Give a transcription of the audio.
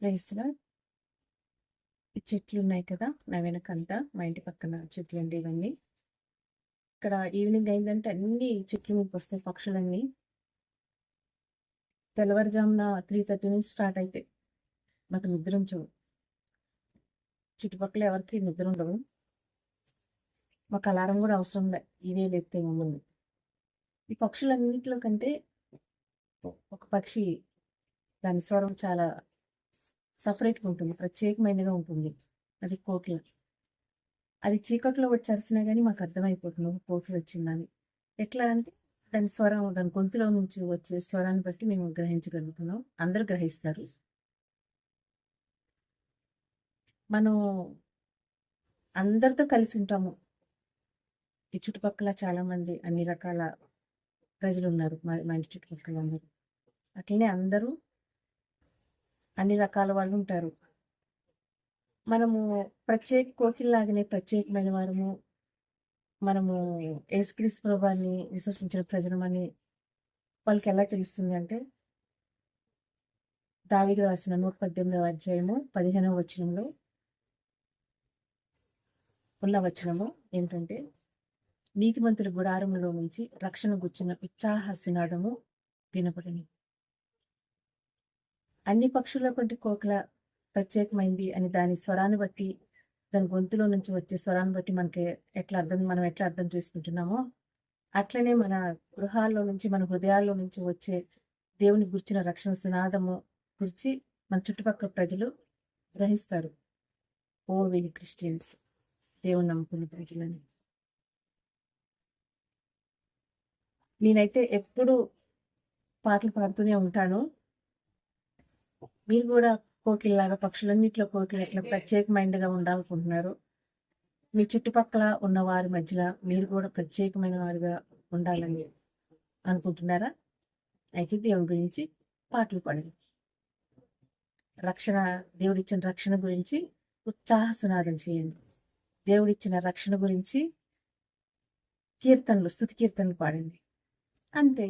ప్లేస్‌లో చెట్లు ఉన్నాయి కదా! నా వెనకంతా మా ఇంటి పక్కన చెట్లండి ఇవన్నీ. ఇక్కడ ఈవినింగ్ అయిందంటే అన్ని చెట్లు మీకు వస్తాయి పక్షులన్నీ. తెల్లవారుజామున 3:30 నుంచి స్టార్ట్ అయితే మాకు నిద్రుంచవు. చుట్టుపక్కల ఎవరికి నిద్ర ఉండవు మాకు అలారం కూడా అవసరం లే. ఇవే లేపుతాయి మమ్మల్ని. ఈ పక్షులన్నింటిలో కంటే ఒక పక్షి దాని స్వరం చాలా సపరేట్గా ఉంటుంది. ప్రత్యేకమైనగా ఉంటుంది. అది కోకిల. అది చీకట్లో వచ్చి అరిసినా కానీ మాకు అర్థమైపోతుంది ఒక కోకిలొచ్చిందని. ఎట్లా అంటే దాని స్వరం దాని గొంతులో నుంచి వచ్చే స్వరాన్ని బట్టి మేము గ్రహించగలుగుతున్నాం. అందరూ గ్రహిస్తారు. మనం అందరితో కలిసి ఉంటాము. ఈ చుట్టుపక్కల చాలామంది అన్ని రకాల ప్రజలున్నారు. మా మా ఇంటి చుట్టుపక్కల అందరూ. అట్లనే అందరూ అన్ని రకాల వాళ్ళు ఉంటారు మనము ప్రత్యేక కోకిల్లాగానే ప్రత్యేకమైన వారము. మనము యేసుక్రీస్తు ప్రభాన్ని విశ్వసించిన ప్రజలమని వాళ్ళకెలా తెలుస్తుంది అంటే దావిది రాసిన 118వ అధ్యాయము 15వ వచనంలో ఉన్న వచనము ఏంటంటే, నీతిమంతుల గుడారములో నుంచి రక్షణ గుచ్చిన ఉత్సాహ సినాదము అన్ని పక్షుల కంటే కోకిల ప్రత్యేకమైంది అని దాని స్వరాన్ని బట్టి, దాని గొంతులో నుంచి వచ్చే స్వరాన్ని బట్టి మనకి ఎట్లా అర్థం మనం ఎట్లా అర్థం చేసుకుంటున్నామో, అట్లనే మన గృహాల్లో నుంచి, మన హృదయాల్లో నుంచి వచ్చే దేవుని గుర్చిన రక్షణ సునాదము గురించి మన చుట్టుపక్కల ప్రజలు గ్రహిస్తారు. ఓ వీళ్ళు క్రిస్టియన్స్. దేవుని నమ్ముకున్న ప్రజలని. నేనైతే ఎప్పుడూ పాటలు పాడుతూనే ఉంటాను. మీరు గూడా కోకిలలాగా పక్షులన్నిట్లో కోకిల ఎట్లా ప్రత్యేకమైనదిగా ఉండాలనుకుంటున్నారో, మీ చుట్టుపక్కల ఉన్న వారి మధ్యల మీరు గూడా ప్రత్యేకమైన వారుగా ఉండాలని అనుకుంటున్నారా? అయితే దేవుని గురించి పాటలు పాడండి. రక్షణ దేవుడిచ్చిన రక్షణ గురించి ఉత్సాహ సునాదం చేయండి. దేవుడిచ్చిన రక్షణ గురించి కీర్తనలు, స్తుతి కీర్తనలు పాడండి. అంతే.